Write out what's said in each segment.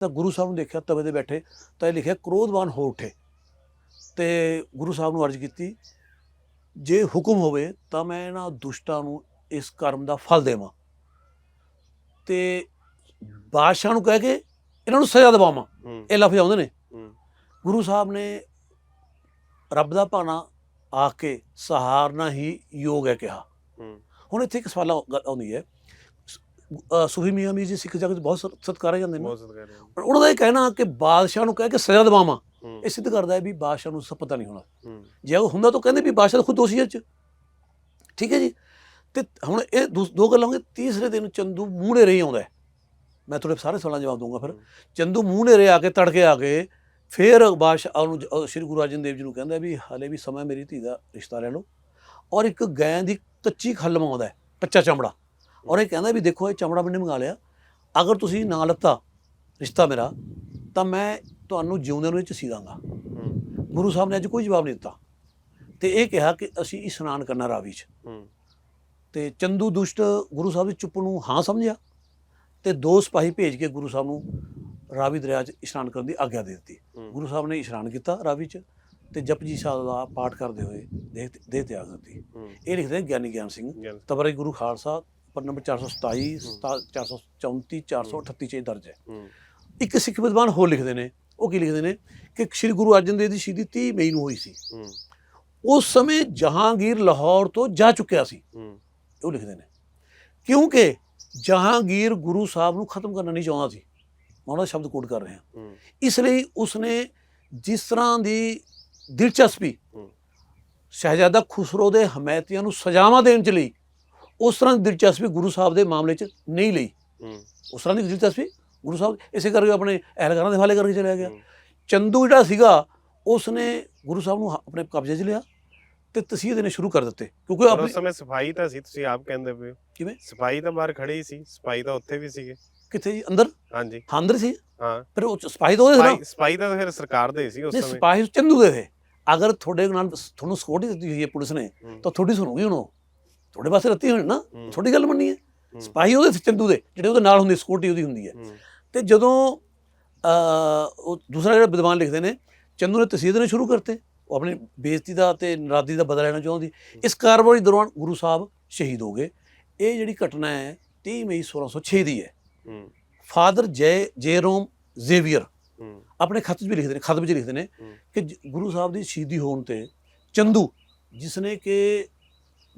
ਤਾਂ ਗੁਰੂ ਸਾਹਿਬ ਨੂੰ ਦੇਖਿਆ ਤਵੇ ਤੇ ਬੈਠੇ ਤਾਂ ਇਹ ਲਿਖਿਆ ਕ੍ਰੋਧਵਾਨ ਹੋ ਉੱਠੇ। ਤੇ ਗੁਰੂ ਸਾਹਿਬ ਨੂੰ ਅਰਜ਼ ਕੀਤੀ ਜੇ ਹੁਕਮ ਹੋਵੇ ਤਾਂ ਮੈਂ ਇਹਨਾਂ ਦੁਸ਼ਟਾਂ ਨੂੰ ਇਸ ਕਰਮ ਦਾ ਫਲ ਦੇਵਾਂ। ਤੇ ਬਾਦਸ਼ਾਹ ਨੂੰ ਕਹਿ ਕੇ ਇਹਨਾਂ ਨੂੰ ਸਜ਼ਾ ਦਿਵਾਵਾਂ। ਇਹ ਲਫ਼ਜ਼ ਆਉਂਦੇ ਨੇ। ਗੁਰੂ ਸਾਹਿਬ ਨੇ ਰੱਬ ਦਾ ਭਾਣਾ ਆ ਕੇ ਸਹਾਰਨਾ ਹੀ ਯੋਗ ਹੈ ਕਿਹਾ। ਹੁਣ ਇੱਥੇ ਇੱਕ ਸਵਾਲ ਆਉਂਦੀ ਹੈ। ਸੂਫੀ ਮੀਆਂ ਮੀਰ ਜੀ ਸਿੱਖ ਜਗਤ ਬਹੁਤ ਸਤ- ਸਤਿਕਾਰੇ ਜਾਂਦੇ ਨੇ। ਬਹੁਤ ਸਤਿਕਾਰ ਪਰ ਉਹਨਾਂ ਦਾ ਇਹ ਕਹਿਣਾ ਕਿ ਬਾਦਸ਼ਾਹ ਨੂੰ ਕਹਿ ਕੇ ਸਜ਼ਾ ਦਿਵਾਵਾਂ ਇਹ ਸਿੱਧ ਕਰਦਾ ਹੈ ਵੀ ਬਾਦਸ਼ਾਹ ਨੂੰ ਸਭ ਪਤਾ ਨਹੀਂ ਹੋਣਾ। ਜੇ ਉਹ ਹੁੰਦਾ ਤਾਂ ਕਹਿੰਦੇ ਵੀ ਬਾਦਸ਼ਾਹ ਖੁਦ ਦੋਸ਼ੀ ਹੈ 'ਚ। ਠੀਕ ਹੈ ਜੀ? ਤੇ ਹੁਣ ਇਹ ਦੂ- ਗੱਲਾਂ ਹੋਣਗੀਆਂ। ਤੀਸਰੇ ਦਿਨ ਚੰਦੂ ਮੂੰਹ ਨੇਰੇ ਹੀ ਆਉਂਦਾ। ਮੈਂ ਤੁਹਾਡੇ ਸਾਰੇ ਸਵਾਲਾਂ ਜਵਾਬ ਦਊਂਗਾ ਫਿਰ। ਚੰਦੂ ਮੂੰਹ ਨੇਰੇ ਆ ਕੇ ਤੜਕੇ ਆ ਕੇ ਫਿਰ ਬਾਦਸ਼ਾਹ ਨੂੰ ਸ਼੍ਰੀ ਗੁਰੂ ਅਰਜਨ ਦੇਵ ਜੀ ਨੂੰ ਕਹਿੰਦਾ ਵੀ ਹਲੇ ਵੀ ਸਮਾਂ ਮੇਰੀ ਧੀ ਦਾ ਰਿਸ਼ਤਾ ਲੈ ਲਓ। ਔਰ ਇੱਕ ਗੈਂ ਦੀ ਕੱਚੀ ਖੱਲ ਹੈ ਕੱਚਾ ਚਮੜਾ। ਔਰ ਇਹ ਕਹਿੰਦਾ ਵੀ ਦੇਖੋ ਇਹ ਚਮੜਾ ਮੈਨੇ ਮੰਗਾ ਲਿਆ। ਅਗਰ ਤੁਸੀਂ ਨਾ ਲੱਤਾ ਰਿਸ਼ਤਾ ਮੇਰਾ ਤਾਂ ਮੈਂ ਤੁਹਾਨੂੰ ਜਿਉਂਦੇ ਨੂੰ ਇਹ ਚ ਸੀ ਦਾਂਗਾ ਗੁਰੂ ਸਾਹਿਬ ਨੇ ਅੱਜ ਕੋਈ ਜਵਾਬ ਨਹੀਂ ਦਿੱਤਾ। ਤੇ ਇਹ ਕਿਹਾ ਕਿ ਅਸੀਂ ਇਸ਼ਨਾਨ ਕਰਨਾ ਰਾਵੀ 'ਚ। ਤੇ ਚੰਦੂ ਦੁਸ਼ਟ ਗੁਰੂ ਸਾਹਿਬ ਦੀ ਚੁੱਪ ਨੂੰ ਹਾਂ ਸਮਝਿਆ ਤੇ ਦੋ ਸਿਪਾਹੀ ਭੇਜ ਕੇ ਗੁਰੂ ਸਾਹਿਬ ਨੂੰ ਰਾਵੀ ਦਰਿਆ 'ਚ ਇਸ਼ਨਾਨ ਕਰਨ ਦੀ ਆਗਿਆ ਦੇ ਦਿੱਤੀ। ਗੁਰੂ ਸਾਹਿਬ ਨੇ ਇਸ਼ਨਾਨ ਕੀਤਾ ਰਾਵੀ 'ਚ ਤੇ ਜਪਜੀ ਸਾਹਿਬ ਦਾ ਪਾਠ ਕਰਦੇ ਹੋਏ ਦੇਹ ਤਿਆਗ ਦਿੱਤੀ ਹੂੰ। ਇਹ ਲਿਖਦੇ ਗਿਆਨੀ ਗਿਆਨ ਸਿੰਘ। ਤਬਰੇ ਗੁਰੂ ਖਾਲਸਾ ਪਰ ਨੰਬਰ 427 434 438 ਚ ਇਹ ਦਰਜ ਹੈ। ਇੱਕ ਸਿੱਖ ਵਿਦਵਾਨ ਹੋਰ ਲਿਖਦੇ ਨੇ ਉਹ ਕੀ ਲਿਖਦੇ ਨੇ ਕਿ ਸ੍ਰੀ ਗੁਰੂ ਅਰਜਨ ਦੇਵ ਦੀ ਸ਼ਹੀਦੀ 30 ਮਈ ਨੂੰ ਹੋਈ ਸੀ। ਉਸ ਸਮੇਂ ਜਹਾਂਗੀਰ ਲਾਹੌਰ ਤੋਂ ਜਾ ਚੁੱਕਿਆ ਸੀ। ਉਹ ਲਿਖਦੇ ਨੇ। ਕਿਉਂਕਿ ਜਹਾਂਗੀਰ ਗੁਰੂ ਸਾਹਿਬ ਨੂੰ ਖਤਮ ਕਰਨਾ ਨਹੀਂ ਚਾਹੁੰਦਾ ਸੀ। ਮੈਂ ਉਹਨਾਂ ਦਾ ਸ਼ਬਦ ਕੋਟ ਕਰ ਰਿਹਾ ਹੂੰ। ਇਸ ਲਈ ਉਸਨੇ ਜਿਸ ਤਰ੍ਹਾਂ ਦੀ ਦਿਲਚਸਪੀ। ਸ਼ਹਿਜ਼ਾਦਾ ਖੁਸਰੋ ਦੇ ਹਮਾਇਤੀਆਂ ਨੂੰ ਸਜ਼ਾਵਾਂ ਦੇਣ ਚ ਲਈ ਉਸ ਤਰ੍ਹਾਂ ਦੀ ਦਿਲਚਸਪੀ ਗੁਰੂ ਸਾਹਿਬ ਦੇ ਮਾਮਲੇ ਚ ਨਹੀਂ ਲਈ। ਉਸ ਤਰ੍ਹਾਂ ਦੀ ਦਿਲਚਸਪੀ ਗੁਰੂ ਸਾਹਿਬ ਇਸੇ ਕਰਕੇ ਆਪਣੇ ਅਹਿਲਕਾਰਾਂ ਦੇ ਹਵਾਲੇ ਕਰਕੇ ਚਲਿਆ ਗਿਆ। ਚੰਦੂ ਜਿਹੜਾ ਸੀਗਾ ਉਸਨੇ ਗੁਰੂ ਸਾਹਿਬ ਨੂੰ ਆਪਣੇ ਕਬਜ਼ੇ 'ਚ ਲਿਆ ਤੇ ਤਸੀਹੇ ਦੇਣੇ ਸ਼ੁਰੂ ਕਰ ਦਿੱਤੇ। ਕਿਉਂਕਿ ਆਪਣੀ ਉਸ ਸਮੇਂ ਸਫ਼ਾਈ ਤਾਂ ਸੀ ਤੁਸੀਂ ਆਪ ਕਹਿੰਦੇ ਪਏ ਹੋ। ਕਿਵੇਂ? ਸਫ਼ਾਈ ਤਾਂ ਬਾਹਰ ਖੜੇ ਸੀ ਸਫ਼ਾਈ ਤਾਂ ਉੱਥੇ ਵੀ ਸੀਗੇ। ਕਿੱਥੇ ਜੀ? ਅੰਦਰ? ਹਾਂਜੀ। ਹਾਂ, ਅੰਦਰ ਸੀ? ਹਾਂ। ਫਿਰ ਉਹ 'ਚ ਸਿਪਾਹੀ ਤਾਂ ਉਹਦੇ ਸੀ ਨਾ? ਸਫ਼ਾਈ ਸਫ਼ਾਈ ਤਾਂ ਫਿਰ ਸਰਕਾਰ ਦੇ ਸੀ ਉਸ ਨਹੀਂ ਸਮੇਂ। ਸਿਪਾਹੀ ਚੰਦੂ ਦੇ ਥੇ ਅਗਰ ਤੁਹਾਡੇ ਨਾਲ ਤੁਹਾਨੂੰ ਸਕਿਉਰਟੀ ਦਿੱਤੀ ਹੋਈ ਹੈ ਪੁਲਿਸ ਨੇ ਤਾਂ ਤੁਹਾਡੀ ਸੁਣੂਗੀ ਹੁਣ ਉਹ। ਤੁਹਾਡੇ ਪਾਸੇ ਰੱਤੀ ਹੋਣੀ ਨਾ? ਤੁਹਾਡੀ ਗੱਲ ਮੰਨੀ ਹੈ। ਸਿਪਾਹੀ ਉਹਦੇ ਚੰਦੂ ਦੇ ਜਿਹੜੇ ਉਹਦੇ ਨਾਲ ਹੁੰਦੇ ਸਕਿਉਰਟੀ ਉਹਦੀ ਹੁੰਦੀ ਹੈ। ਤੇ ਜਦੋਂ ਅ ਉਹ ਦੂਸਰਾ ਜਿਹੜਾ ਵਿਦਵਾਨ ਲਿਖਦੇ ਨੇ ਚੰਦੂ ਨੇ ਤਸੀਹੇ ਦੇਣੇ ਸ਼ੁਰੂ ਕਰਤੇ। ਉਹ ਆਪਣੀ ਬੇਇੱਜ਼ਤੀ ਦਾ ਤੇ ਨਰਾਦੀ ਦਾ ਬਦਲਾ ਲੈਣਾ ਚਾਹੁੰਦੀ। ਇਸ ਕਾਰਵਾਈ ਦੌਰਾਨ ਗੁਰੂ ਸਾਹਿਬ ਸ਼ਹੀਦ ਹੋ ਗਏ। ਇਹ ਜਿਹੜੀ ਘਟਨਾ ਹੈ 30 ਮਈ 1606 ਦੀ ਹੈ। ਫਾਦਰ ਜੈ ਜੇਰੋਮ ਜ਼ੇਵੀਅਰ। ਆਪਣੇ ਖਤ 'ਚ ਵੀ ਲਿਖਦੇ ਨੇ ਖਤ ਵਿੱਚ ਲਿਖਦੇ ਨੇ। ਕਿ ਗੁਰੂ ਸਾਹਿਬ ਦੀ ਸ਼ਹੀਦੀ ਹੋਣ ਤੇ ਚੰਦੂ ਜਿਸ ਨੇ ਕਿ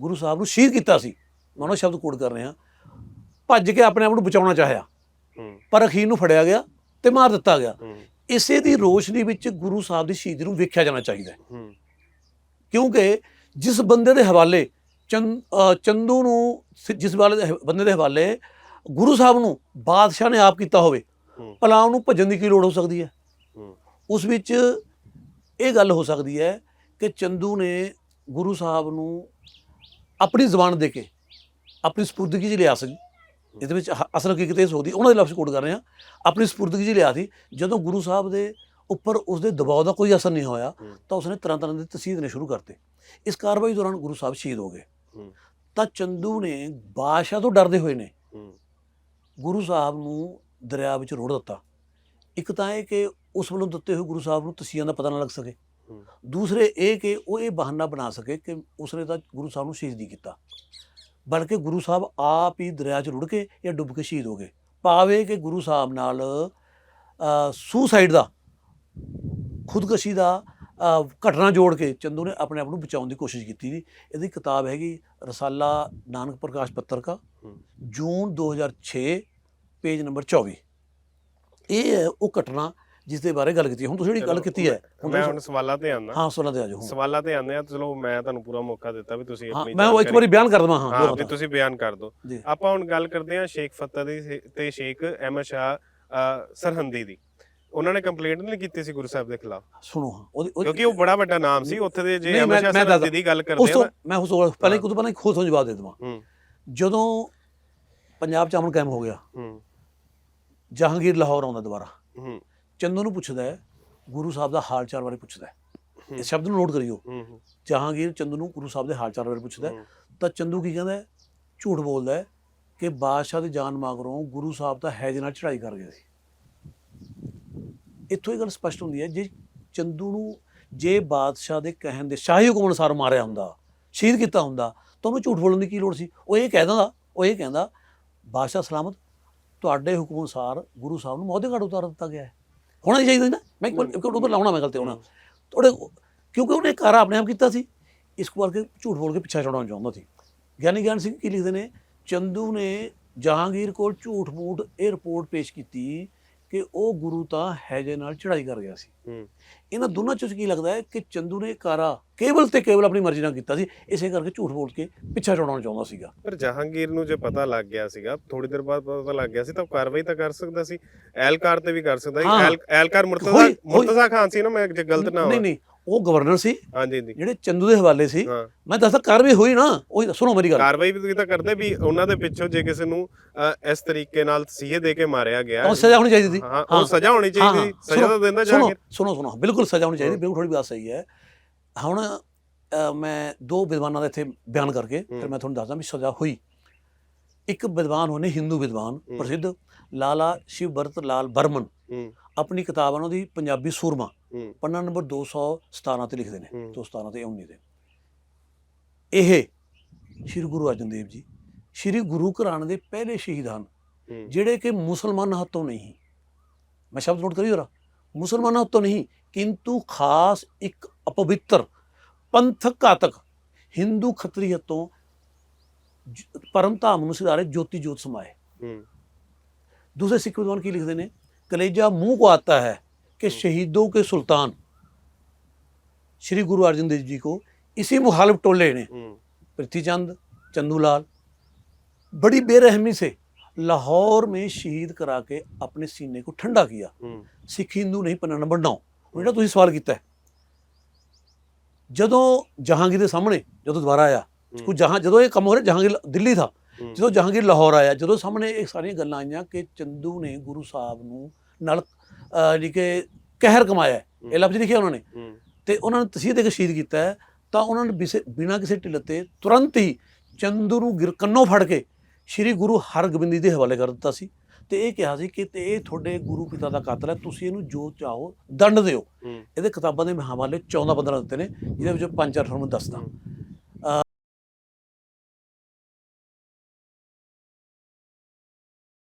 ਗੁਰੂ ਸਾਹਿਬ ਨੂੰ ਸ਼ਹੀਦ ਕੀਤਾ ਸੀ। ਮੈਂ ਉਹਨਾਂ ਸ਼ਬਦ ਕੋਡ ਕਰ ਰਿਹਾ। ਭੱਜ ਕੇ ਆਪਣੇ ਆਪ ਨੂੰ ਬਚਾਉਣਾ ਚਾਹਿਆ। ਪਰ ਅਖੀਰ ਨੂੰ ਫੜਿਆ ਗਿਆ ਤੇ ਮਾਰ ਦਿੱਤਾ ਗਿਆ। ਇਸੇ ਦੀ ਰੋਸ਼ਨੀ ਵਿੱਚ ਗੁਰੂ ਸਾਹਿਬ ਦੀ ਸ਼ਹੀਦੀ ਨੂੰ ਵੇਖਿਆ ਜਾਣਾ ਚਾਹੀਦਾ ਹੈ। ਕਿਉਂਕਿ ਜਿਸ ਬੰਦੇ ਦੇ ਹਵਾਲੇ ਚੰਦੂ ਨੂੰ ਜਿਸ ਵਾਲੇ ਬੰਦੇ ਦੇ ਹਵਾਲੇ ਗੁਰੂ ਸਾਹਿਬ ਨੂੰ ਬਾਦਸ਼ਾਹ ਨੇ ਆਪ ਕੀਤਾ ਹੋਵੇ। ਭਲਾ ਉਹਨੂੰ ਭੱਜਣ ਦੀ ਕੀ ਲੋੜ ਹੋ ਸਕਦੀ ਹੂੰ, ਉਸ ਵਿੱਚ ਇਹ ਗੱਲ ਹੋ ਸਕਦੀ ਹੈ ਕਿ ਚੰਦੂ ਨੇ ਗੁਰੂ ਸਾਹਿਬ ਨੂੰ ਆਪਣੀ ਜ਼ਬਾਨ ਦੇ ਕੇ ਆਪਣੀ ਸਪੁਰਦਗੀ 'ਚ ਲਿਆ ਸੀ ਇਹਦੇ ਵਿੱਚ ਹ- ਅਸਲ ਹਕੀਕਤ ਇਹ ਸੋਦੀ ਉਹਨਾਂ ਦੇ ਲਫ਼ਜ਼ ਕੋਟ ਕਰ ਰਹੇ। ਹਾਂ ਆਪਣੀ ਸਪੁਰਦਗੀ 'ਚ ਲਿਆ ਸੀ। ਜਦੋਂ ਗੁਰੂ ਸਾਹਿਬ ਦੇ ਉੱਪਰ ਉਸਦੇ ਦਬਾਅ ਦਾ ਕੋਈ ਅਸਰ ਨਹੀਂ ਹੋਇਆ ਹੂੰ। ਤਾਂ ਉਸਨੇ ਤਰ੍ਹਾਂ ਤਰ੍ਹਾਂ ਦੇ ਤਸੀਦ ਨੇ ਸ਼ੁਰੂ ਕਰਤੇ। ਇਸ ਕਾਰਵਾਈ ਦੌਰਾਨ ਗੁਰੂ ਸਾਹਿਬ ਸ਼ਹੀਦ ਹੋ ਗਏ। ਹੂੰ। ਤਾਂ ਚੰਦੂ ਨੇ ਬਾਦਸ਼ਾਹ ਤੋਂ ਡਰਦੇ ਹੋਏ ਨੇ ਹੂੰ, ਗੁਰੂ ਸਾਹਿਬ ਨੂੰ ਦਰਿਆ ਵਿੱਚ ਰੋੜ ਦਿੱਤਾ। ਇੱਕ ਤਾਂ ਇਹ ਕਿ ਉਸ ਵੱਲੋਂ ਦਿੱਤੇ ਹੋਏ ਗੁਰੂ ਸਾਹਿਬ ਨੂੰ ਤਸੀਆਂ ਦਾ ਪਤਾ ਨਾ ਲੱਗ ਸਕੇ। ਦੂਸਰੇ ਇਹ ਕਿ ਉਹ ਇਹ ਬਹਾਨਾ ਬਣਾ ਸਕੇ ਕਿ ਉਸਨੇ ਤਾਂ ਗੁਰੂ ਸਾਹਿਬ ਨੂੰ ਸ਼ਹੀਦ ਨਹੀਂ ਕੀਤਾ। ਬਲਕਿ ਗੁਰੂ ਸਾਹਿਬ ਆਪ ਹੀ ਦਰਿਆ 'ਚ ਰੁੜ ਕੇ ਜਾਂ ਡੁੱਬ ਕੇ ਸ਼ਹੀਦ ਹੋ ਗਏ। ਪਾਵੇ ਕਿ ਗੁਰੂ ਸਾਹਿਬ ਨਾਲ ਸੁਸਾਈਡ ਦਾ ਖੁਦਕਸ਼ੀ ਦਾ ਘਟਨਾ ਜੋੜ ਕੇ ਚੰਦੂ ਨੇ ਆਪਣੇ ਆਪ ਨੂੰ ਬਚਾਉਣ ਦੀ ਕੋਸ਼ਿਸ਼ ਕੀਤੀ ਸੀ ਇਹਦੀ ਕਿਤਾਬ ਹੈਗੀ ਰਸਾਲਾ ਨਾਨਕ ਪ੍ਰਕਾਸ਼ ਪੱਤਰ ਕਾ ਹੂੰ। ਜੂਨ 2006 ਪੇਜ ਨੰਬਰ 24 ਇਹ ਉਹ ਘਟਨਾ ਜਿਸ ਦੇ ਬਾਰੇ ਗੱਲ ਕੀਤੀ। ਹੁਣ ਤੁਸੀਂ ਜਿਹੜੀ ਗੱਲ ਕੀਤੀ ਹੈ ਹੁਣ ਮੈਂ ਹੁਣ ਸਵਾਲਾਂ ਤੇ ਆਉਣਾ ਹਾਂ ਸਵਾਲਾਂ ਤੇ ਆ ਜਾਓ। ਸਵਾਲਾਂ ਤੇ ਆਉਂਦੇ ਆ ਚਲੋ ਮੈਂ ਤੁਹਾਨੂੰ ਪੂਰਾ ਮੌਕਾ ਦਿੱਤਾ ਵੀ ਤੁਸੀਂ ਆਪਣੀ ਮੈਂ ਉਹ ਇੱਕ ਵਾਰੀ ਬਿਆਨ ਕਰ ਦਵਾਂ ਹਾਂ ਵੀ। ਤੁਸੀਂ ਬਿਆਨ ਕਰ ਦਿਓ। ਆਪਾਂ ਹੁਣ ਗੱਲ ਕਰਦੇ ਹਾਂ ਸ਼ੇਖ ਫਤਹ ਦੀ ਸੇ- ਤੇ ਸ਼ੇਖ ਅਹਿਮਦ ਸ਼ਾਹ ਅ, ਸਰਹੰਦੀ ਦੀ। ਉਹਨਾਂ ਨੇ ਕੰਪਲੇਂਟ ਨਹੀਂ ਕੀਤੀ ਸੀ ਗੁਰੂ ਸਾਹਿਬ ਦੇ ਖਿਲਾਫ? ਸੁਣੋ ਹਾਂ ਕਿਉਂਕਿ ਉਹ ਬੜਾ ਵੱਡਾ ਨਾਮ ਸੀ ਉੱਥੇ ਦੇ ਜੇ ਮੈਂ- ਸ਼ਾਹ ਦੱਸਦਾ। ਦੀ ਗੱਲ ਕਰਦੇ ਆ ਮੈਂ ਉਸ ਤੋਂ ਪਹਿਲੇ ਹਾਂ। ਕੁਝ ਪਹਿਲਾਂ ਖੁਦ ਤੋਂ ਜਵਾਬ ਦੇ ਦਵਾਂ। ਜਦੋਂ ਪੰਜਾਬ 'ਚ ਅਮਨ ਕਾਇਮ ਹੋ ਗਿਆ ਹੂੰ। ਜਹਾਂਗੀਰ ਲਾਹੌਰ ਆਉਂਦਾ ਦੁਬਾਰਾ। ਹੂੰ। ਚੰਦੂ ਨੂੰ ਪੁੱਛਦਾ ਹੈ ਗੁਰੂ ਸਾਹਿਬ ਦਾ ਹਾਲ ਚਾਲ ਬਾਰੇ ਪੁੱਛਦਾ ਹੈ। ਇਸ ਸ਼ਬਦ ਨੂੰ ਨੋਟ ਕਰਿਓ। ਜਹਾਂਗੀਰ ਚੰਦੂ ਨੂੰ ਗੁਰੂ ਸਾਹਿਬ ਦੇ ਹਾਲ ਚਾਲ ਬਾਰੇ ਪੁੱਛਦਾ ਹੈ ਤਾਂ ਚੰਦੂ ਕੀ ਕਹਿੰਦਾ ਹੈ? ਝੂਠ ਬੋਲਦਾ ਹੈ ਕਿ ਬਾਦਸ਼ਾਹ ਦੀ ਜਾਨ ਮਗਰੋਂ ਗੁਰੂ ਸਾਹਿਬ ਤਾਂ ਹੈਜ ਨਾਲ ਚੜ੍ਹਾਈ ਕਰ ਗਏ ਸੀ। ਇੱਥੋਂ ਇਹ ਗੱਲ ਸਪਸ਼ਟ ਹੁੰਦੀ ਹੈ ਜੇ ਚੰਦੂ ਨੂੰ ਜੇ ਬਾਦਸ਼ਾਹ ਦੇ ਕਹਿਣ ਦੇ ਸ਼ਾਹੀ ਹੁਕਮ ਅਨੁਸਾਰ ਮਾਰਿਆ ਹੁੰਦਾ ਸ਼ਹੀਦ ਕੀਤਾ ਹੁੰਦਾ ਤਾਂ ਉਹਨੂੰ ਝੂਠ ਬੋਲਣ ਦੀ ਕੀ ਲੋੜ ਸੀ? ਉਹ ਇਹ ਕਹਿ ਦਿੰਦਾ ਉਹ ਇਹ ਕਹਿੰਦਾ ਬਾਦਸ਼ਾਹ ਸਲਾਮਤ ਤੁਹਾਡੇ ਹੁਕਮ ਅਨੁਸਾਰ ਗੁਰੂ ਸਾਹਿਬ ਨੂੰ ਮੌਦੇ ਘਾਟ ਉਤਾਰ ਦਿੱਤਾ ਗਿਆ ਹੈ। ਹੋਣਾ ਹੀ ਚਾਹੀਦਾ ਨਾ। ਮੈਂ ਇੱਕ ਉੱਪਰ ਲਾਉਣਾ ਮੈਂ ਗੱਲ ਤੇ ਹੋਣਾ ਥੋੜੇ ਕਿਉਂਕਿ ਉਹਨੇ ਕਾਰਾ ਆਪਣੇ ਆਪ ਕੀਤਾ ਸੀ। ਇਸ ਕਰਕੇ ਝੂਠ ਬੋਲ ਕੇ ਪਿੱਛਾ ਛਡਾਉਣਾ ਚਾਹੁੰਦਾ ਸੀ। ਗਿਆਨੀ ਗਿਆਨ ਸਿੰਘ ਕੀ ਲਿਖਦੇ ਨੇ ਚੰਦੂ ਨੇ ਜਹਾਂਗੀਰ ਕੋਲ ਝੂਠ ਮੂਠ ਇਹ ਰਿਪੋਰਟ ਪੇਸ਼ ਕੀਤੀ। ਕਿ ਉਹ ਗੁਰੂ ਤਾਂ ਹੈਜੇ ਨਾਲ ਚੜਾਈ ਕਰ ਗਿਆ ਸੀ। ਇਹਨਾਂ ਦੋਨਾਂ ਚੋਂ ਕੀ ਲੱਗਦਾ ਹੈ ਕਿ ਚੰਦੂ ਨੇ ਕਾਰਾ ਕੇਵਲ ਤੇ ਕੇਵਲ ਆਪਣੀ ਮਰਜ਼ੀ ਨਾਲ ਕੀਤਾ ਸੀ ਇਸੇ ਕਰਕੇ ਝੂਠ ਬੋਲ ਕੇ ਪਿੱਛਾ ਛਡਾਉਣਾ ਚਾਹੁੰਦਾ ਸੀਗਾ। ਪਰ ਜਹਾਂਗੀਰ ਨੂੰ ਜੇ ਪਤਾ ਲੱਗ ਗਿਆ ਸੀਗਾ ਥੋੜੀ ਦੇਰ ਬਾਅਦ ਪਤਾ ਲੱਗ ਗਿਆ ਸੀ ਤਾਂ ਕਾਰਵਾਈ ਤਾਂ ਕਰ ਸਕਦਾ ਸੀ। ਐਲਕਾਰ ਤੇ ਵੀ ਕਰ ਸਕਦਾ ਸੀ। ਐਲਕਾਰ ਮੁਰਤਜ਼ਾ ਮੁਰਤਜ਼ਾ ਖਾਨ ਸੀ ਨਾ ਮੈਂ ਜੇ ਗਲਤ ਨਾ ਨਹੀਂ ਹੋਵਾਂ। ਨਹੀਂ ਉਹ ਗਵਰਨਰ ਸੀ ਹਾਂਜੀ ਜੀ ਜਿਹੜੇ ਚੰਦੂ ਦੇ ਹਵਾਲੇ ਸੀ। ਹਾਂ। ਮੈਂ ਦੱਸਦਾ ਕਾਰਵਾਈ ਹੋਈ ਨਾ ਉਹ ਸੁਣੋ ਮੇਰੀ ਗੱਲ। ਕਾਰਵਾਈ ਵੀ ਤਾਂ ਕਰਦੇ ਵੀ ਉਹਨਾਂ ਦੇ ਪਿੱਛੋਂ ਜੇ ਕਿਸੇ ਨੂੰ ਅ, ਇਸ ਤਰੀਕੇ ਨਾਲ ਤਸੀਹੇ ਦੇ ਕੇ ਮਾਰਿਆ ਗਿਆ ਉਹ ਸਜ਼ਾ ਹੋਣੀ ਚਾਹੀਦੀ ਸੀ। ਹਾਂ ਉਹ ਸਜ਼ਾ ਹੋਣੀ ਚਾਹੀਦੀ ਸੀ। ਸਜ਼ਾ ਤਾਂ ਦਿੰਦਾ ਸੁਣੋ ਜਹਾਂਗੀਰ ਸੁਣੋ ਸੁਣੋ। ਬਿਲਕੁਲ ਸਜ਼ਾ ਹੋਣੀ ਚਾਹੀਦੀ। ਬਿਲਕੁਲ ਥੋੜੀ ਬਾਤ ਸਹੀ ਹੈ। ਹੁਣ ਅ, ਮੈਂ ਦੋ ਵਿਦਵਾਨਾਂ ਦਾ ਇੱਥੇ ਬਿਆਨ ਕਰਕੇ ਫਿਰ। ਮੈਂ ਤੁਹਾਨੂੰ ਦੱਸਦਾ ਵੀ ਸਜ਼ਾ ਹੋਈ। ਇੱਕ ਵਿਦਵਾਨ ਹੋਣੇ ਹਿੰਦੂ ਵਿਦਵਾਨ। ਪ੍ਰਸਿੱਧ ਲਾਲਾ ਸ਼ਿਵਬਰਤ ਲਾਲ ਬਰਮਨ ਹੂੰ। ਆਪਣੀ ਕਿਤਾਬ ਉਹਨਾਂ ਦੀ ਪੰਜਾਬੀ ਸੂਰਮਾ। ਪੰਨਾ ਨੰਬਰ 217 ਤੇ ਲਿਖਦੇ ਨੇ 217 ਤੇ 19 ਤੇ ਇਹ ਸ੍ਰੀ ਗੁਰੂ ਅਰਜਨ ਦੇਵ ਜੀ ਸ੍ਰੀ ਗੁਰੂ ਘਰਾਣ ਦੇ ਪਹਿਲੇ ਸ਼ਹੀਦ ਹਨ ਜਿਹੜੇ ਕਿ ਮੁਸਲਮਾਨਾਂ ਹੱਥੋਂ ਨਹੀਂ। ਮੈਂ ਸ਼ਬਦ ਨੋਟ ਕਰੀ ਹੋਰਾ ਮੁਸਲਮਾਨਾਂ ਹੱਥੋਂ ਨਹੀਂ ਕਿੰਤੂ ਖਾਸ ਇੱਕ ਅਪਵਿੱਤਰ ਪੰਥਕ ਘਾਤਕ ਹਿੰਦੂ ਖਤਰੀ ਹੱਥੋਂ ਪਰਮ ਧਾਮ ਨੂੰ ਸਿਧਾਰੇ ਜੋਤੀ ਜੋਤ ਸਮਾਏ। ਦੂਸਰੇ ਸਿੱਖ ਵਿਦਵਾਨ ਕੀ ਲਿਖਦੇ ਨੇ? ਕਲੇਜਾ ਮੂੰਹ ਕੋ ਆਤਾ ਹੈ। कि शहीदों के सुल्तान श्री गुरु अर्जन देव जी को इसी मुखालिफ टोले ने ਹੂੰ पृथ्वी चंद चंदूलाल बड़ी बेरहमी से लाहौर में शहीद करा के अपने सीने को ठंडा किया ਹੂੰ ਸਿੱਖ ਹਿੰਦੂ ਨਹੀਂ ਪੰਨਾ ਨੰਬਰ 9 ਉਹ ਜਿਹੜਾ ਤੁਸੀਂ ਸਵਾਲ ਕੀਤਾ ਹੈ ਜਦੋਂ ਜਹਾਂਗੀਰ ਦੇ ਸਾਹਮਣੇ ਜਦੋਂ ਦੁਬਾਰਾ ਆਇਆ ਹੂੰ। ਕੁਝ ਜਹਾਂ ਜਦੋਂ ਇਹ ਕੰਮ ਹੋ ਰਿਹਾ ਜਹਾਂਗੀਰ ਦਿੱਲੀ ਥਾ ਹੂੰ। ਜਦੋਂ ਜਹਾਂਗੀਰ ਲਾਹੌਰ ਆਇਆ ਜਦੋਂ ਸਾਹਮਣੇ ਇਹ ਸਾਰੀਆਂ ਗੱਲਾਂ ਆਈਆਂ ਕਿ ਚੰਦੂ ਨੇ ਗੁਰੂ ਸਾਹਿਬ ਨੂੰ ਨਾਲ ਜਿਹੜੀ ਕਿ ਕਹਿਰ ਕਮਾਇਆ ਹੈ। ਇਹ ਲਫ਼ਜ਼ ਲਿਖਿਆ ਉਹਨਾਂ ਨੇ। ਹੂੰ। ਤੇ ਉਹਨਾਂ ਨੇ ਤਸੀਹ ਦੇ ਕੇ ਸ਼ਹੀਦ ਕੀਤਾ ਹੈ, ਤਾਂ ਉਹਨਾਂ ਨੇ ਬਿਸੇ- ਬਿਨਾਂ ਕਿਸੇ ਢਿੱਲ ਤੇ ਤੁਰੰਤ ਹੀ ਚੰਦੂ ਨੂੰ ਗਿਰ ਕੰਨੋਂ ਫੜ ਕੇ ਸ੍ਰੀ ਗੁਰੂ ਹਰਗੋਬਿੰਦ ਜੀ ਦੇ ਹਵਾਲੇ ਕਰ ਦਿੱਤਾ ਸੀ। ਤੇ ਇਹ ਕਿਹਾ ਸੀ ਕਿ ਤੇ ਇਹ ਤੁਹਾਡੇ ਗੁਰੂ ਪਿਤਾ ਦਾ ਕਾਤਲ ਹੈ। ਤੁਸੀਂ ਇਹਨੂੰ ਜੋ ਚਾਹੋ ਦੰਡ ਦਿਓ। ਹੂੰ। ਇਹਦੇ ਕਿਤਾਬਾਂ ਦੇ ਮੈਂ ਹਵਾਲੇ 14 15 ਦਿੱਤੇ ਨੇ ਜਿਹਦੇ ਵਿੱਚੋਂ ਪੰਜ ਚਾਰ ਤੁਹਾਨੂੰ ਦੱਸਦਾ। ਹੂੰ।